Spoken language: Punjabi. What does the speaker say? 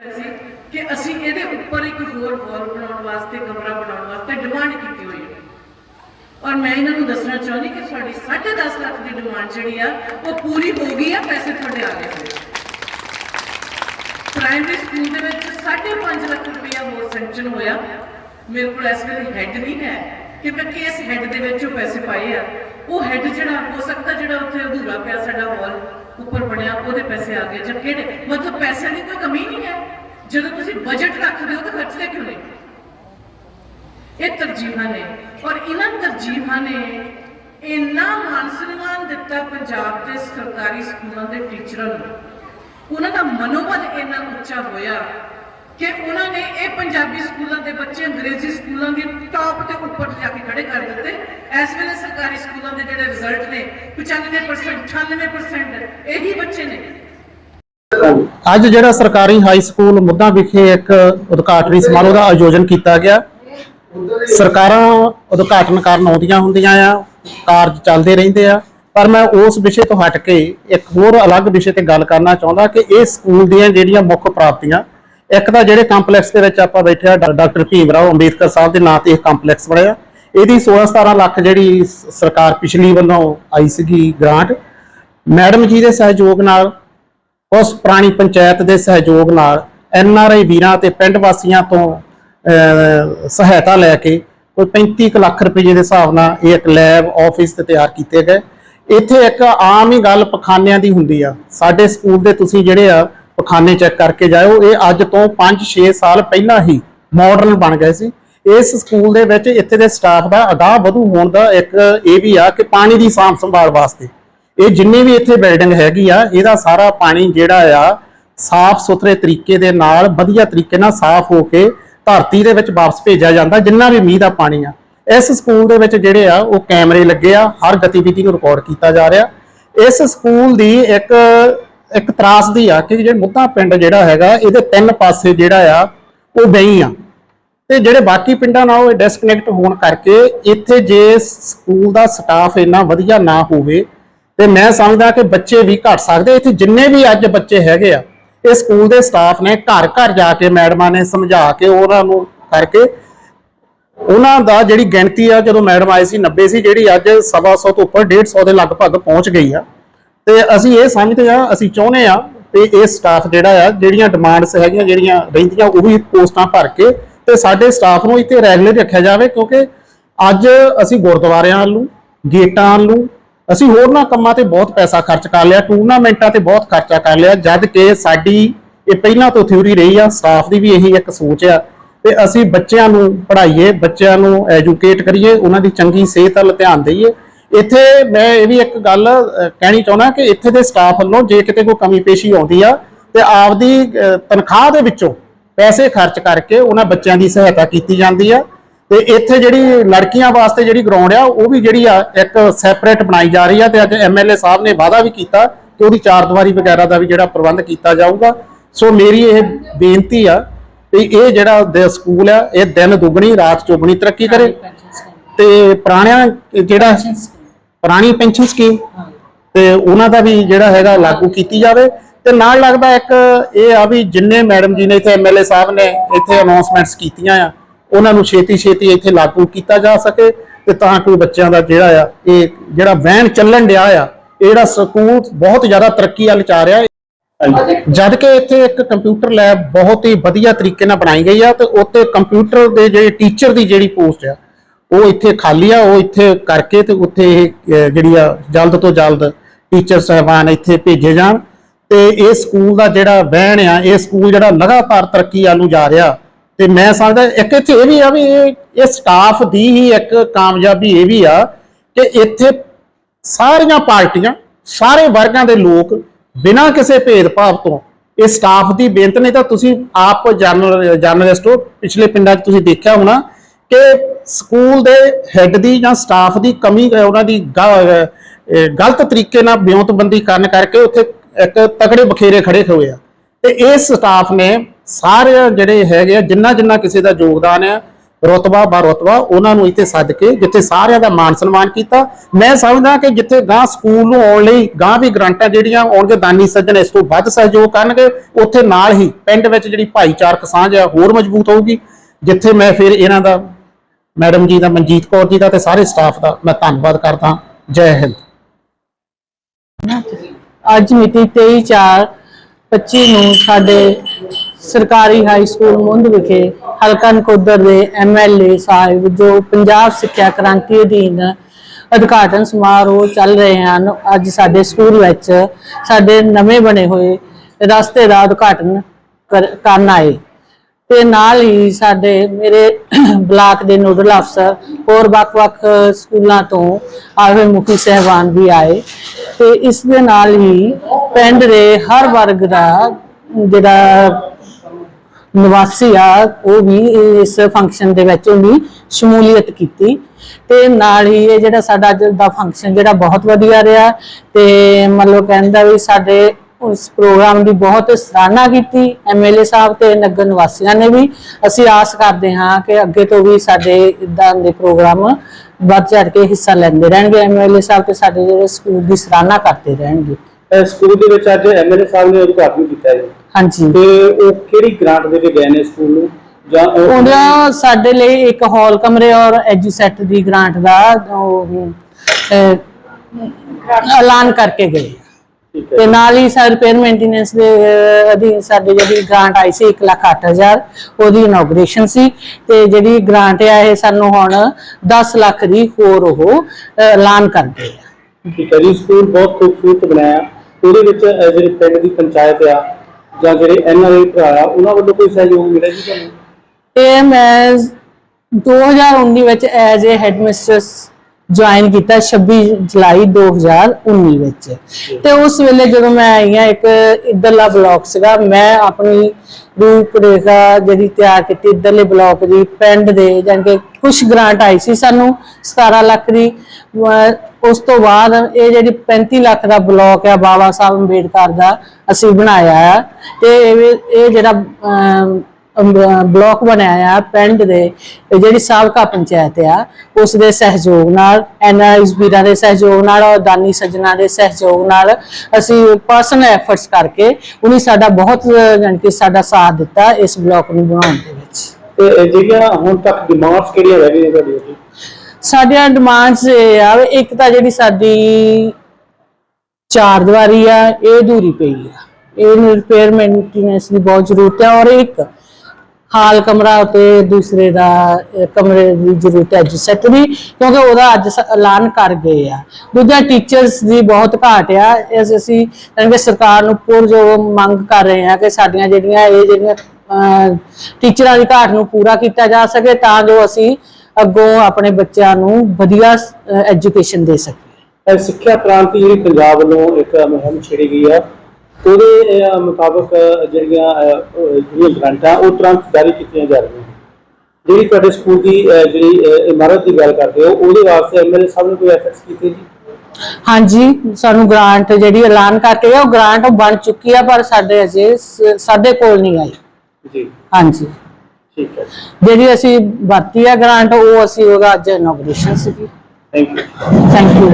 ਸੀ ਕਿ ਅਸੀਂ ਇਹਦੇ ਉੱਪਰ ਇੱਕ ਹੋਰ ਹਾਲ ਬਣਾਉਣ ਵਾਸਤੇ, ਕਮਰਾ ਬਣਾਉਣ ਵਾਸਤੇ ਡਿਮਾਂਡ ਕੀਤੀ ਹੋਈ ਹੈ। ਔਰ ਮੈਂ ਇਹਨਾਂ ਨੂੰ ਦੱਸਣਾ ਚਾਹੁੰਦੀ ਕਿ ਸਾਡੀ 10.5 ਲੱਖ ਦੀ ਡਿਮਾਂਡ ਜਿਹੜੀ ਆ, ਉਹ ਪੂਰੀ ਹੋ ਗਈ ਆ, ਪੈਸੇ ਤੁਹਾਡੇ ਆ ਗਏ ਪ੍ਰਾਇਮਰੀ ਸਕੂਲ ਦੇ ਵਿੱਚ 5.5 ਲੱਖ ਰੁਪਇਆ ਹੋਰ ਸੈਂਕਸ਼ਨ ਹੋਇਆ। ਮੇਰੇ ਕੋਲ ਇਸ ਵੇਲੇ ਹੈੱਡ ਨਹੀਂ ਹੈ ਕਿ ਮੈਂ ਕਿਸ ਹੈੱਡ ਦੇ ਵਿੱਚ ਉਹ ਪੈਸੇ ਪਾਏ ਆ। ਉਹ ਹੈੱਡ ਜਿਹੜਾ, ਹੋ ਸਕਦਾ ਜਿਹੜਾ ਉੱਥੇ ਅਧੂਰਾ ਪਿਆ ਸਾਡਾ ਹਾਲ ਉੱਪਰ ਬਣਿਆ ਉਹਦੇ ਪੈਸੇ ਆ ਗਏ। ਜਾਂ ਕਿਹੜੇ? ਮਤਲਬ ਪੈਸੇ ਦੀ ਕੋਈ ਕਮੀ ਨਹੀਂ ਹੈ। ਜਦੋਂ ਤੁਸੀਂ ਬਜਟ ਰੱਖਦੇ ਹੋ ਤਾਂ ਖਰਚਦੇ ਕਿਉਂ ਨਹੀਂ? ਇਹ ਤਰਜੀਹਾਂ ਨੇ। ਔਰ ਇਹਨਾਂ ਤਰਜੀਹਾਂ ਨੇ ਇੰਨਾ ਮਾਨ ਸਨਮਾਨ ਦਿੱਤਾ ਪੰਜਾਬ ਦੇ ਸਰਕਾਰੀ ਸਕੂਲਾਂ ਦੇ ਟੀਚਰਾਂ ਨੂੰ। ਉਹਨਾਂ ਦਾ ਮਨੋਬਲ ਇੰਨਾ ਉੱਚਾ ਹੋਇਆ ਕਿ ਉਹਨਾਂ ਨੇ ਇਹ ਪੰਜਾਬੀ ਸਕੂਲਾਂ ਦੇ ਬੱਚੇ ਅੰਗਰੇਜ਼ੀ ਸਕੂਲਾਂ ਦੇ ਟਾਪ ਤੇ ਉੱਪਰ ਜਾ ਕੇ ਖੜੇ ਕਰ ਦਿੱਤੇ। ਇਸ ਵੇਲੇ ਸਰਕਾਰੀ ਸਕੂਲਾਂ ਦੇ ਜਿਹੜੇ ਰਿਜ਼ਲਟ ਨੇ 95% 98% ਇਹੀ ਬੱਚੇ ਨੇ। ਅੱਜ ਜਿਹੜਾ ਸਰਕਾਰੀ ਹਾਈ ਸਕੂਲ ਮੁੱਦਾ ਵਿਖੇ ਇੱਕ ਉਦਘਾਟਨੀ ਸਮਾਰੋਹ ਦਾ ਆਯੋਜਨ ਕੀਤਾ ਗਿਆ। ਸਰਕਾਰਾਂ ਉਦਘਾਟਨ ਕਰਨ ਆਉਂਦੀਆਂ ਹੁੰਦੀਆਂ ਆ, ਕਾਰਜ ਚੱਲਦੇ ਰਹਿੰਦੇ ਆ। ਪਰ ਮੈਂ ਉਸ ਵਿਸ਼ੇ ਤੋਂ ਹਟ ਕੇ ਇੱਕ ਹੋਰ ਅਲੱਗ ਵਿਸ਼ੇ ਤੇ ਗੱਲ ਕਰਨਾ ਚਾਹੁੰਦਾ ਕਿ ਇਹ ਸਕੂਲ ਦੀਆਂ ਜਿਹੜੀਆਂ ਮੁੱਖ ਪ੍ਰਾਪਤੀਆਂ, ਇੱਕ ਤਾਂ ਜਿਹੜੇ ਕੰਪਲੈਕਸ ਦੇ ਵਿੱਚ ਆਪਾਂ ਬੈਠੇ ਆ ਡਾਕਟਰ ਭੀਮ ਰਾਓ ਅੰਬੇਦਕਰ ਸਾਹਿਬ ਦੇ ਨਾਂ ਤੇ ਇਹ ਕੰਪਲੈਕਸ ਬਣਿਆ। ਇਹਦੀ 16-17 ਲੱਖ ਜਿਹੜੀ ਸਰਕਾਰ ਪਿਛਲੀ ਵੱਲੋਂ ਆਈ ਸੀਗੀ ਗ੍ਰਾਂਟ ਮੈਡਮ ਜੀ ਦੇ ਸਹਿਯੋਗ ਨਾਲ, ਉਸ ਪੁਰਾਣੀ ਪੰਚਾਇਤ ਦੇ ਸਹਿਯੋਗ ਨਾਲ, ਐਨ ਆਰ ਆਈ ਵੀਰਾਂ ਤੇ ਪਿੰਡ ਵਾਸੀਆਂ ਤੋਂ ਸਹਾਇਤਾ ਲੈ ਕੇ ਕੋਈ 35 ਕੁ ਲੱਖ ਰੁਪਏ ਦੇ ਹਿਸਾਬ ਨਾਲ ਇਹ ਇੱਕ ਲੈਬ ਆਫਿਸ ਤੇ ਤਿਆਰ ਕੀਤੇ ਗਏ। ਇੱਥੇ ਇੱਕ ਆਮ ਹੀ ਗੱਲ ਪਖਾਨਿਆਂ ਦੀ ਹੁੰਦੀ ਆ। ਸਾਡੇ ਸਕੂਲ ਦੇ ਤੁਸੀਂ ਜਿਹੜੇ ਆ, ਪਖਾਨੇ ਚੈੱਕ ਕਰਕੇ ਜਾਇਓ, ਇਹ ਅੱਜ ਤੋਂ 5-6 ਸਾਲ ਪਹਿਲਾਂ ਹੀ ਮਾਡਰਨ ਬਣ ਗਏ ਸੀ। ਇਸ ਸਕੂਲ ਦੇ ਵਿੱਚ ਇੱਥੇ ਦੇ ਸਟਾਫ ਦਾ ਅਗਾਹ ਵਧੂ ਹੋਣ ਦਾ ਇੱਕ ਇਹ ਵੀ ਆ ਕਿ ਪਾਣੀ ਦੀ ਸਾਂਭ ਸੰਭਾਲ ਵਾਸਤੇ। ਇਹ ਜਿੰਨੀ ਵੀ ਇੱਥੇ ਬਿਲਡਿੰਗ ਹੈਗੀ ਆ, ਇਹਦਾ ਸਾਰਾ ਪਾਣੀ ਜਿਹੜਾ ਆ, ਸਾਫ਼ ਸੁਥਰੇ ਤਰੀਕੇ ਦੇ ਨਾਲ, ਵਧੀਆ ਤਰੀਕੇ ਨਾਲ ਸਾਫ਼ ਹੋ ਕੇ ਧਰਤੀ ਦੇ ਵਿੱਚ ਵਾਪਸ ਭੇਜਿਆ ਜਾਂਦਾ, ਜਿੰਨਾ ਵੀ ਮੀਂਹ ਦਾ ਪਾਣੀ ਆ। ਇਸ ਸਕੂਲ ਦੇ ਵਿੱਚ ਜਿਹੜੇ ਆ, ਉਹ ਕੈਮਰੇ ਲੱਗੇ ਆ, ਹਰ ਗਤੀਵਿਧੀ ਨੂੰ ਰਿਕਾਰਡ ਕੀਤਾ ਜਾ ਰਿਹਾ। ਇਸ ਸਕੂਲ ਦੀ ਇੱਕ ਇੱਕ ਤਰਾਸਦੀ ਆ ਕਿ ਜਿਹੜੇ ਮੁੱਦਾ ਪਿੰਡ ਜਿਹੜਾ ਹੈਗਾ, ਇਹਦੇ ਤਿੰਨ ਪਾਸੇ ਜਿਹੜਾ ਆ, ਉਹ ਬਈ ਆ। ਤੇ ਜਿਹੜੇ ਬਾਕੀ ਪਿੰਡਾਂ ਨਾਲ ਉਹ ਡਿਸਕਨੈਕਟ ਹੋਣ ਕਰਕੇ ਇੱਥੇ ਜੇ ਸਕੂਲ ਦਾ ਸਟਾਫ ਇੰਨਾ ਵਧੀਆ ਨਾ ਹੋਵੇ, ਤੇ ਮੈਂ ਸਮਝਦਾ ਕਿ ਬੱਚੇ ਵੀ ਘਟ ਸਕਦੇ। ਇੱਥੇ ਜਿੰਨੇ ਵੀ ਅੱਜ ਬੱਚੇ ਹੈਗੇ ਆ, ਇਹ ਸਕੂਲ ਦੇ ਸਟਾਫ ਨੇ ਘਰ ਘਰ ਜਾ ਕੇ ਮੈਡਮਾਂ ਨੇ ਸਮਝਾ ਕੇ ਉਹਨਾਂ ਨੂੰ ਕਰਕੇ ਉਹਨਾਂ ਦਾ ਜਿਹੜੀ ਗਿਣਤੀ ਆ, ਜਦੋਂ ਮੈਡਮ ਆਏ ਸੀ 90 ਸੀ, ਜਿਹੜੀ ਅੱਜ 125 ਤੋਂ ਉੱਪਰ 150 ਦੇ ਲਗਭਗ ਪਹੁੰਚ ਗਈ ਆ। ਤੇ ਅਸੀਂ ਇਹ ਸਮਝਦੇ ਆ, ਅਸੀਂ ਚਾਹੁੰਦੇ ਆ ਕਿ ਇਹ ਸਟਾਫ ਜਿਹੜਾ ਆ, ਜਿਹੜੀਆਂ ਡਿਮਾਂਡਸ ਹੈਗੀਆਂ, ਜਿਹੜੀਆਂ ਰਹਿੰਦੀਆਂ, ਉਹ ਵੀ ਪੋਸਟਾਂ ਭਰ ਕੇ ਤੇ ਸਾਡੇ ਸਟਾਫ ਨੂੰ ਇੱਥੇ ਰੈਗੂਲਰ ਰੱਖਿਆ ਜਾਵੇ ਕਿਉਂਕਿ ਅੱਜ ਅਸੀਂ ਗੁਰਦੁਆਰਿਆਂ ਨੂੰ ਗੇਟਾਂ ਨੂੰ ਅਸੀਂ ਹੋਰਨਾਂ ਕੰਮਾਂ ਤੇ ਬਹੁਤ ਪੈਸਾ ਖਰਚ ਕਰ ਲਿਆ, ਟੂਰਨਾਮੈਂਟਾਂ ਤੇ ਬਹੁਤ ਖਰਚਾ ਕਰ ਲਿਆ, ਜਦ ਕਿ ਸਾਡੀ ਇਹ ਪਹਿਲਾਂ ਤੋਂ ਥਿਊਰੀ ਰਹੀ ਆ ਸਟਾਫ ਦੀ ਵੀ ਇਹੀ ਇੱਕ ਸੋਚ ਆ ਤੇ ਅਸੀਂ ਬੱਚਿਆਂ ਨੂੰ ਪੜ੍ਹਾਈਏ, ਬੱਚਿਆਂ ਨੂੰ ਐਜੂਕੇਟ ਕਰੀਏ, ਉਹਨਾਂ ਦੀ ਚੰਗੀ ਸਿਹਤ ਵੱਲ ਧਿਆਨ ਦਈਏ। ਇੱਥੇ ਮੈਂ ਇਹ ਵੀ ਇੱਕ ਗੱਲ ਕਹਿਣੀ ਚਾਹੁੰਦਾ ਕਿ ਇੱਥੇ ਦੇ ਸਟਾਫ ਵੱਲੋਂ ਜੇ ਕਿਤੇ ਕੋਈ ਕਮੀ ਪੇਸ਼ੀ ਆਉਂਦੀ ਆ, ਤੇ ਆਪਦੀ ਤਨਖਾਹ ਦੇ ਵਿੱਚੋਂ ਪੈਸੇ ਖਰਚ ਕਰਕੇ ਉਹਨਾਂ ਬੱਚਿਆਂ ਦੀ ਸਹਾਇਤਾ ਕੀਤੀ ਜਾਂਦੀ ਆ। ਤੇ ਇੱਥੇ ਜਿਹੜੀ ਲੜਕੀਆਂ ਵਾਸਤੇ ਜਿਹੜੀ ਗਰਾਊਂਡ ਆ ਉਹ ਵੀ ਜਿਹੜੀ ਆ ਇੱਕ ਸੈਪਰੇਟ ਬਣਾਈ ਜਾ ਰਹੀ ਆ ਤੇ ਅੱਜ ਐਮਐਲਏ ਸਾਹਿਬ ਨੇ ਵਾਅਦਾ ਵੀ ਕੀਤਾ ਕਿ ਉਹਦੀ ਚਾਰ ਦੀਵਾਰੀ ਵਗੈਰਾ ਦਾ ਵੀ ਜਿਹੜਾ ਪ੍ਰਬੰਧ ਕੀਤਾ ਜਾਊਗਾ। ਸੋ ਮੇਰੀ ਇਹ ਬੇਨਤੀ ਆ ਵੀ ਇਹ ਜਿਹੜਾ ਸਕੂਲ ਆ ਇਹ ਦਿਨ ਦੁੱਗਣੀ ਰਾਤ ਚੌਗਣੀ ਤਰੱਕੀ ਕਰੇ। ਤੇ ਪੁਰਾਣਿਆਂ ਜਿਹੜਾ ਪੁਰਾਣੀ ਪੈਨਸ਼ਨ ਸਕੀਮ ਤੇ ਉਹਨਾਂ ਦਾ ਵੀ ਜਿਹੜਾ ਹੈਗਾ ਲਾਗੂ ਕੀਤੀ ਜਾਵੇ। ਤੇ ਨਾਲ ਲੱਗਦਾ ਇੱਕ ਇਹ ਆ ਵੀ ਜਿੰਨੇ ਮੈਡਮ ਜੀ ਨੇ ਇੱਥੇ ਐਮਐਲਏ ਸਾਹਿਬ ਨੇ ਇੱਥੇ ਅਨਾਉਂਸਮੈਂਟਸ ਕੀਤੀਆਂ ਆ ਉਹਨਾਂ ਨੂੰ ਛੇਤੀ ਛੇਤੀ ਇੱਥੇ ਲਾਗੂ ਕੀਤਾ ਜਾ ਸਕੇ ਤੇ ਤਾਂ ਕਿ ਬੱਚਿਆਂ ਦਾ ਜਿਹੜਾ ਆ ਇਹ ਜਿਹੜਾ ਵਹਿਣ ਚੱਲਣ ਡਿਆ ਆ ਜਿਹੜਾ ਸਕੂਲ ਬਹੁਤ ਜ਼ਿਆਦਾ ਤਰੱਕੀ ਵੱਲ ਚਾ ਰਿਹਾ ਜਦ ਕਿ ਇੱਥੇ ਇੱਕ ਕੰਪਿਊਟਰ ਲੈਬ ਬਹੁਤ ਹੀ ਵਧੀਆ ਤਰੀਕੇ ਨਾਲ ਬਣਾਈ ਗਈ ਆ ਤੇ ਉੱਤੇ ਕੰਪਿਊਟਰ ਦੇ ਜਿਹੜੇ ਟੀਚਰ ਦੀ ਜਿਹੜੀ ਪੋਸਟ ਆ ਉਹ ਇੱਥੇ ਖਾਲੀ ਆ ਉਹ ਇੱਥੇ ਕਰਕੇ ਤੇ ਉੱਥੇ ਇਹ ਜਿਹੜੀ ਆ ਜਲਦ ਤੋਂ ਜਲਦ ਟੀਚਰ ਸਹਿਬਾਨ ਇੱਥੇ ਭੇਜੇ ਜਾਣ। ਤੇ ਇਹ ਸਕੂਲ ਦਾ ਜਿਹੜਾ ਵਹਿਣ ਆ, ਇਹ ਸਕੂਲ ਜਿਹੜਾ ਲਗਾਤਾਰ ਤਰੱਕੀ ਵੱਲ ਨੂੰ ਜਾ ਰਿਹਾ। ਤੇ ਮੈਂ ਸਮਝਦਾ, ਇੱਕ ਇੱਥੇ ਇਹ ਵੀ ਆ ਵੀ ਇਹ ਸਟਾਫ ਦੀ ਹੀ ਇੱਕ ਕਾਮਯਾਬੀ ਇਹ ਵੀ ਆ ਕਿ ਇੱਥੇ ਸਾਰੀਆਂ ਪਾਰਟੀਆਂ, ਸਾਰੇ ਵਰਗਾਂ ਦੇ ਲੋਕ ਬਿਨਾਂ ਕਿਸੇ ਭੇਦਭਾਵ ਤੋਂ ਇਹ ਸਟਾਫ ਦੀ ਬੇਨਤੀ ਨਹੀਂ ਤਾਂ ਤੁਸੀਂ ਆਪ ਜਰਨਲ, ਜਰਨਲਿਸਟ ਹੋ, ਪਿਛਲੇ ਪਿੰਡਾਂ 'ਚ ਤੁਸੀਂ ਦੇਖਿਆ ਹੋਣਾ ਕਿ ਸਕੂਲ ਦੇ ਹੈੱਡ ਦੀ ਜਾਂ ਸਟਾਫ ਦੀ ਕਮੀ, ਉਹਨਾਂ ਦੀ ਗਲਤ ਤਰੀਕੇ ਨਾਲ ਬਿਉਂਤਬੰਦੀ ਕਰਨ ਕਰਕੇ ਉੱਥੇ ਇੱਕ ਤਕੜੇ ਬਖੇਰੇ ਖੜੇ ਹੋਏ ਆ। ਤੇ ਇਸ ਸਟਾਫ ਨੇ ਸਾਰੇ ਜਿਹੜੇ ਹੈਗੇ ਆ, ਜਿੰਨਾ ਜਿੰਨਾ ਕਿਸੇ ਦਾ ਯੋਗਦਾਨ ਆ, ਰੁਤਬਾ ਬਾ ਰੁਤਬਾ, ਉਹਨਾਂ ਨੂੰ ਇੱਥੇ ਸੱਦ ਕੇ ਜਿੱਥੇ ਸਾਰਿਆਂ ਦਾ ਮਾਨ ਸਨਮਾਨ ਕੀਤਾ। ਮੈਂ ਸਮਝਦਾ ਕਿ ਜਿੱਥੇ ਗਾਂ ਸਕੂਲ ਨੂੰ ਆਉਣ ਲਈ ਗਾਂ ਵੀ ਗਰੰਟਾਂ ਜਿਹੜੀਆਂ ਆਉਣਗੇ, ਦਾਨੀ ਸੱਜਣ ਇਸ ਤੋਂ ਵੱਧ ਸਹਿਯੋਗ ਕਰਨਗੇ, ਉੱਥੇ ਨਾਲ ਹੀ ਪਿੰਡ ਵਿੱਚ ਜਿਹੜੀ ਭਾਈਚਾਰਕ ਸਾਂਝ ਆ, ਹੋਰ ਮਜ਼ਬੂਤ ਹੋਊਗੀ। ਜਿੱਥੇ ਮੈਂ ਫਿਰ ਇਹਨਾਂ ਦਾ, ਮੈਡਮ ਜੀ ਦਾ, ਮਨਜੀਤ ਕੌਰ ਜੀ ਦਾ ਤੇ ਸਾਰੇ ਸਟਾਫ ਦਾ ਮੈਂ ਧੰਨਵਾਦ ਕਰਦਾ। ਜੈ ਹਿੰਦ। ਅੱਜ ਮਿਤੀ 23/4/25 ਨੂੰ ਸਾਡੇ ਸਰਕਾਰੀ ਹਾਈ ਸਕੂਲ ਮੁੰਦ ਵਿਖੇ ਹਲਕਾ ਨਕੋਦਰ ਦੇ ਐਮਐਲਏ ਸਾਹਿਬ ਜੋ ਪੰਜਾਬ ਸਿੱਖਿਆ ਕ੍ਰਾਂਤੀ ਅਧੀਨ ਉਦਘਾਟਨ ਸਮਾਰੋਹ ਚੱਲ ਰਹੇ ਹਨ, ਅੱਜ ਸਾਡੇ ਸਕੂਲ ਵਿੱਚ ਸਾਡੇ ਨਵੇਂ ਬਣੇ ਹੋਏ ਰਸਤੇ ਦਾ ਉਦਘਾਟਨ ਕਰ- ਕਰਨ ਆਏ। ਤੇ ਨਾਲ ਹੀ ਸਾਡੇ ਮੇਰੇ ਬਲਾਕ ਦੇ ਨੋਡਲ ਅਫਸਰ ਹੋਰ ਵੱਖ-ਵੱਖ ਸਕੂਲਾਂ ਤੋਂ ਆਏ ਹੋਏ ਮੁਖੀ ਸਹਿਬਾਨ ਵੀ ਆਏ। ਤੇ ਇਸ ਦੇ ਨਾਲ ਹੀ ਪਿੰਡ ਦੇ ਹਰ ਵਰਗ ਦਾ ਜਿਹੜਾ ਨਿਵਾਸੀ ਆ, ਉਹ ਵੀ ਇਸ ਫੰਕਸ਼ਨ ਦੇ ਵਿੱਚ ਉਹਨੀ ਸ਼ਮੂਲੀਅਤ ਕੀਤੀ। ਤੇ ਨਾਲ ਹੀ ਇਹ ਜਿਹੜਾ ਸਾਡਾ ਅੱਜ ਦਾ ਫੰਕਸ਼ਨ ਜਿਹੜਾ ਬਹੁਤ ਵਧੀਆ ਰਿਹਾ ਤੇ ਮਤਲਬ ਕਹਿੰਦਾ ਵੀ ਸਾਡੇ ਉਸ ਪ੍ਰੋਗਰਾਮ ਦੀ ਬਹੁਤ ਸਰਾਹਨਾ ਕੀਤੀ। ਐਮਐਲਏ ਸਾਹਿਬ ਤੇ ਨਗਰ ਨਿਵਾਸੀਆਂ ਨੇ ਵੀ। ਅਸੀਂ ਆਸ ਕਰਦੇ ਹਾਂ ਕਿ ਅੱਗੇ ਤੋਂ ਵੀ ਸਾਡੇ ਇਦਾਂ ਦੇ ਪ੍ਰੋਗਰਾਮ ਵੱਧ ਚੜ ਕੇ ਹਿੱਸਾ ਲੈਂਦੇ ਰਹਿਣਗੇ। ਐਮਐਲਏ ਸਾਹਿਬ ਤੇ ਸਾਡੇ ਜਿਹੜੇ ਸਕੂਲ ਦੀ ਸਰਾਹਨਾ ਕਰਦੇ ਰਹਿਣਗੇ। ਇਹ ਸਕੂਲ ਦੇ ਵਿੱਚ ਅੱਜ ਐਮਐਲਏ ਸਾਹਿਬ ਨੇ ਉਦਘਾਟਨ ਕੀਤਾ ਹੈ। ਹਾਂਜੀ। ਤੇ ਉਹ ਕਿਹੜੀ ਗ੍ਰਾਂਟ ਦੇ ਕੇ ਗਏ ਨੇ ਸਕੂਲ ਨੂੰ? ਜਾਂ ਉਹ- ਉਹਦਾ ਸਾਡੇ ਲਈ ਇੱਕ ਹਾਲ ਕਮਰੇ ਔਰ ਐਜੂਸੈਟ ਦੀ ਗ੍ਰਾਂਟ ਦਾ ਐਲਾਨ ਕਰਕੇ ਗਏ। ਤੇ ਨਾਲ ਹੀ ਸਰ ਰਿਪੇਅਰ ਮੇਨਟੇਨੈਂਸ ਦੇ ਅਧੀਨ ਸਾਡੀ ਜਿਹੜੀ ਗ੍ਰਾਂਟ ਆਈ ਸੀ 1 ਲੱਖ ਅੱਠ ਹਜ਼ਾਰ ਉਹਦੀ ਇਨੋਗ੍ਰੇਸ਼ਨ ਸੀ ਤੇ ਜਿਹੜੀ ਗ੍ਰਾਂਟ ਆ ਇਹ ਸਾਨੂੰ ਹੁਣ 10 ਲੱਖ ਦੀ ਹੋਰ ਉਹ ਐਲਾਨ ਕਰਦੇ ਆ। ਠੀਕ ਹੈ ਜੀ ਸਕੂਲ ਬਹੁਤ ਖੂਬਸੂਰਤ ਬਣਾਇਆ ਉਹਦੇ ਵਿੱਚ ਜਿਹੜੀ ਪਿੰਡ ਦੀ ਪੰਚਾਇਤ ਆ ਜਾਂ ਜਿਹੜੇ ਐਨਆਰਆਈ ਭਰਾ ਆ ਉਹਨਾਂ ਵੱਲੋਂ ਕੋਈ ਸਹਿਯੋਗ ਮਿਲਿਆ ਜੀ ਤੁਹਾਨੂੰ? ਇਹ ਮੈਂ 2019 ਵਿੱਚ ਐਜ਼ ਅ ਹੈਡਮਿਸਟਰਸ ਜੁਆਇਨ ਕੀਤਾ 26 ਜੁਲਾਈ 2019 ਵਿੱਚ। ਤੇ ਉਸ ਵੇਲੇ ਜਦੋਂ ਮੈਂ ਆਈ ਹਾਂ ਇੱਕ ਇੱਧਰਲਾ ਬਲਾਕ ਸੀਗਾ ਮੈਂ ਆਪਣੀ ਰੂਪ ਰੇਖਾ ਜਿਹੜੀ ਤਿਆਰ ਕੀਤੀ ਇੱਧਰਲੇ ਬਲਾਕ ਦੀ ਪਿੰਡ ਦੇ ਜਾਣੀ ਕਿ ਕੁਝ ਗ੍ਰਾਂਟ ਆਈ ਸੀ ਸਾਨੂੰ 17 ਲੱਖ ਦੀ। ਉਸ ਤੋਂ ਬਾਅਦ ਇਹ ਜਿਹੜੀ 35 ਲੱਖ ਦਾ ਬਲਾਕ ਆ ਬਾਬਾ ਸਾਹਿਬ ਅੰਬੇਡਕਰ ਦਾ ਅਸੀਂ ਬਣਾਇਆ ਆ। ਤੇ ਇਹ ਇਹ ਜਿਹੜਾ ਅਮ, ਬਲਾਕ ਬਣਾਇਆ ਆ ਪਿੰਡ ਦੇ ਜਿਹੜੀ ਸਾਬਕਾ ਪੰਚਾਇਤ ਆ ਉਸ ਦੇ ਸਹਿਯੋਗ ਨਾਲ ਐਨਆਈਸ ਵੀਰਾਂ ਦੇ ਸਹਿਯੋਗ ਨਾਲ ਔਰ ਦਾਨੀ ਸੱਜਣਾ ਦੇ ਸਹਿਯੋਗ ਨਾਲ ਅਸੀਂ ਪਰਸਨਲ ਐਫਰਟਸ ਕਰਕੇ ਉਹਨੇ ਸਾਡਾ ਬਹੁਤ ਜਾਣੀ ਕਿ ਸਾਡਾ ਸਾਥ ਦਿੱਤਾ ਇਸ ਬਲਾਕ ਨੂੰ ਬਣਾਉਣ ਦੇ ਵਿੱਚ। ਤੇ ਜਿਹੜੀਆਂ ਹੁਣ ਤੱਕ ਡਿਮਾਂਡਸ ਕਿਹੜੀਆਂ ਰਹਿ ਗਈਆਂ ਤੁਹਾਡੀਆਂ ਸਾਡੀਆਂ ਡਿਮਾਂਡਸ ਇਹ ਆ ਇੱਕ ਤਾਂ ਜਿਹੜੀ ਸਾਡੀ ਚਾਰ ਦੀਵਾਰੀ ਆ ਇਹ ਅਧੂਰੀ ਪਈ ਆ। ਇਹ ਰਿਪੇਅਰ ਮੇਨਟੇਨੈਂਸ ਦੀ ਬਹੁਤ ਜ਼ਰੂਰਤ ਹੈ ਔਰ ਇੱਕ ਹਾਲ ਕਮਰਾ ਤੇ ਦੂਸਰੇ ਦਾ ਕਮਰੇ ਦੀ ਜ਼ਰੂਰਤ ਹੈ ਸੈੱਟ ਦੀ, ਕਿਉਂਕਿ ਉਹਦਾ ਅੱਜ ਐਲਾਨ ਕਰ ਗਏ ਆ। ਦੂਜਾ ਟੀਚਰਸ ਦੀ ਬਹੁਤ ਘਾਟ ਆ। ਇਸ ਅਸੀਂ ਕਿ ਸਰਕਾਰ ਨੂੰ ਪੁਰ ਮੰਗ ਕਰ ਰਹੇ ਆ ਕਿ ਸਾਡੀਆਂ ਜਿਹੜੀਆਂ, ਇਹ ਜਿਹੜੀਆਂ ਟੀਚਰਾਂ ਦੀ ਘਾਟ ਨੂੰ ਪੂਰਾ ਕੀਤਾ ਜਾ ਸਕੇ ਤਾਂ ਜੋ ਅਸੀਂ ਅੱਗੋਂ ਆਪਣੇ ਬੱਚਿਆਂ ਨੂੰ ਵਧੀਆ ਐਜੂਕੇਸ਼ਨ ਦੇ ਸਕੀਏ। ਸਿੱਖਿਆ ਕ੍ਰਾਂਤੀ ਜਿਹੜੀ ਪੰਜਾਬ ਵੱਲੋਂ ਇੱਕ ਮੁਹਿੰਮ ਛੇੜੀ ਗਈ ਆ ਉਹਦੇ ਅਹ, ਮੁਤਾਬਕ ਜਿਹੜੀਆਂ ਅਹ, ਅਹ, ਜਿਹੜੀਆਂ ਗ੍ਰਾਂਟਾਂ ਉਹ ਤੁਰੰਤ ਜਾਰੀ ਕੀਤੀਆਂ ਜਾ ਰਹੀਆਂ ਜਿਹੜੀ ਤੁਹਾਡੇ ਸਕੂਲ ਦੀ ਅਹ, ਜਿਹੜੀ ਅਹ, ਇਮਾਰਤ ਦੀ ਗੱਲ ਕਰਦੇ ਹੋ ਉਹਦੇ ਵਾਸਤੇ ਐਮਐਲਏ ਸਾਹਿਬ ਨੇ ਕੋਈ ਐਫਰਟਸ ਕੀਤੇ ਜੀ? ਹਾਂਜੀ ਸਾਨੂੰ ਗ੍ਰਾਂਟ ਜਿਹੜੀ ਐਲਾਨ ਕਰਕੇ ਆ ਉਹ ਗ੍ਰਾਂਟ ਬਣ ਚੁੱਕੀ ਆ ਪਰ ਸਾਡੇ ਅਜੇ ਸ- ਸਾਡੇ ਕੋਲ ਨਹੀਂ ਆਈ। ਜੀ। ਹਾਂਜੀ। ਠੀਕ ਹੈ। ਜਿਹੜੀ ਅਸੀਂ ਵਰਤੀ ਆ ਗ੍ਰਾਂਟ ਉਹ ਅਸੀਂ ਉਹਦਾ ਅੱਜ ਇਨੋਗ੍ਰੇਸ਼ਨ ਸੀਗੀ। Thank you thank you